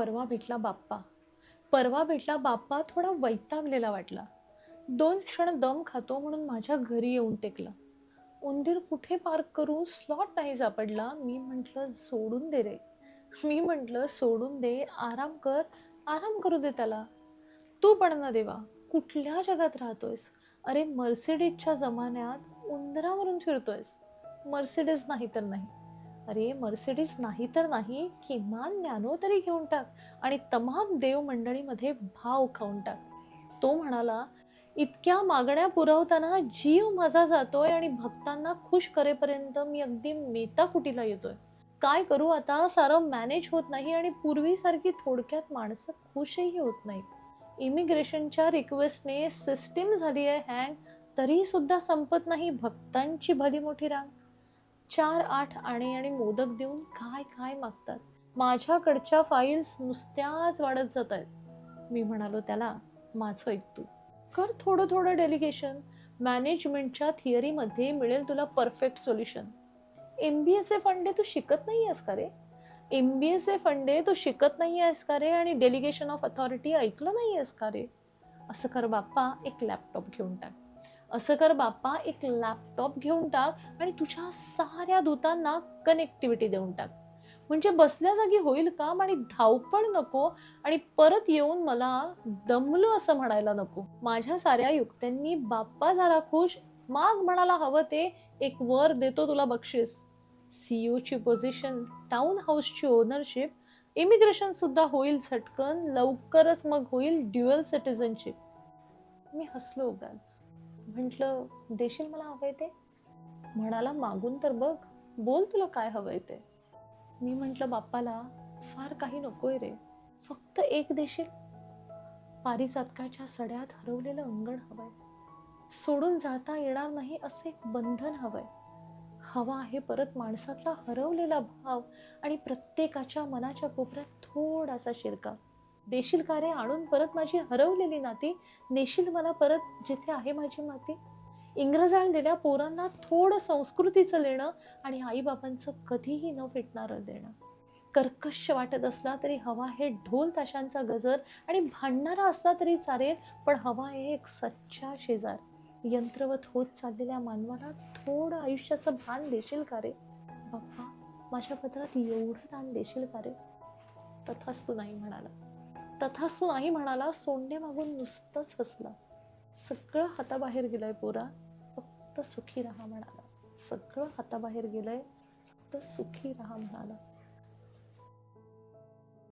परवा भेटला बाप्पा. परवा भेटला बाप्पा थोडा वैतागलेला वाटला. दोन क्षण दम खातो म्हणून माझ्या घरी येऊन टेकला. उंदीर कुठे पार्क करू? स्लॉट नाही सापडला. मी म्हटलं सोडून दे रे. मी म्हटलं सोडून दे. आराम कर. आराम करू दे त्याला. तू पण ना देवा. कुठल्या जगात राहतोयस? अरे मर्सिडीजच्या जमान्यात उंदरावरून फिरतोयस. मर्सिडीज नाही तर नाही. अरे मर्सिडीज नाही तर नाही किमान नॅनो तरी घेऊन टाक आणि तमाम देव मंडळीमध्ये भाव खाऊन टाक. तो म्हणाला इतक्या मागण्या पुरवताना जीव माझा जातोय आणि भक्तांना खुश करेपर्यंत मी अगदी मेताकुटीला येतोय. काय करू आता? सारं मॅनेज होत नाही आणि पूर्वीसारखी थोडक्यात माणसं खुशही होत नाहीत. इमिग्रेशनच्या रिक्वेस्टने सिस्टीम झाली आहे हँग तरी सुद्धा संपत नाही भक्तांची भली मोठी रांग. चार आठ आणे आणि मोदक देऊन काय काय मागतात? माझ्याकडच्या फाईल्स नुसत्याच वाढत जात आहेत. मी म्हणालो त्याला माझं ऐक तू कर थोडं थोडं डेलिगेशन मॅनेजमेंटच्या थिअरीमध्ये मिळेल तुला परफेक्ट सोल्युशन एम बी एचे फंडे तू शिकत नाही आहेस का रे? एम बी एचे फंडे तू शिकत नाही आहेस का रे आणि डेलिगेशन ऑफ अथॉरिटी ऐकलं नाही आहेस का रे? असं कर बाप्पा एक लॅपटॉप घेऊन टाक. असं कर बाप्पा एक लॅपटॉप घेऊन टाक आणि तुझ्या साऱ्या दूतांना कनेक्टिव्हिटी देऊन टाक. म्हणजे बसल्या जागी होईल काम आणि धावपळ नको आणि परत येऊन मला दमलो असं म्हणायला नको. माझ्या साऱ्या युक्त्यांनी बाप्पा झाला खुश. माग म्हणाला हवं ते एक वर देतो तुला बक्षीस. सीईओची पोझिशन टाउन हाऊसची ओनरशिप इमिग्रेशन सुद्धा होईल झटकन लवकरच मग होईल ड्युअल सिटिझनशिप मी हसलो उगाच. म्हटलं देशील मला हवंय ते? म्हणाला मागून तर बघ बोल तुला काय हवंय ते. मी म्हटलं बाप्पाला फार काही नकोय रे फक्त एक देशील. पारिजातकाच्या सड्यात हरवलेलं अंगण हवंय. सोडून जाता येणार नाही असं एक बंधन हवंय. हवा आहे परत माणसातला हरवलेला भाव आणि प्रत्येकाच्या मनाच्या कोपऱ्यात थोडासा शिरका. देशील का रे आणून परत माझी हरवलेली नाती नेशील मला परत जिथे आहे माझी माती? इंग्रजांना पोरांना थोडं संस्कृतीचं लेणं आणि आईबाबांचं कधीही न फिटणारं देणं. कर्कश वाटत असला तरी हवा हे ढोल ताशांचा गजर आणि भांडणारा असला तरी चालेल पण हवा हे एक सच्चा शेजार. यंत्रवत होत चाललेल्या मानवाला थोडं आयुष्याचं भान देशील का रे? बाप्पा माझ्या पत्रात एवढं दान देशील का रे? तू नाही म्हणाला. तथास्तू नाही म्हणाला सोंडे मागून नुसतंच हसला सगळं हाताबाहेर गेलंय पोरा. फक्त सुखी राहा म्हणाला. सगळं हाताबाहेर गेलंय. फक्त सुखी राहा म्हणाला.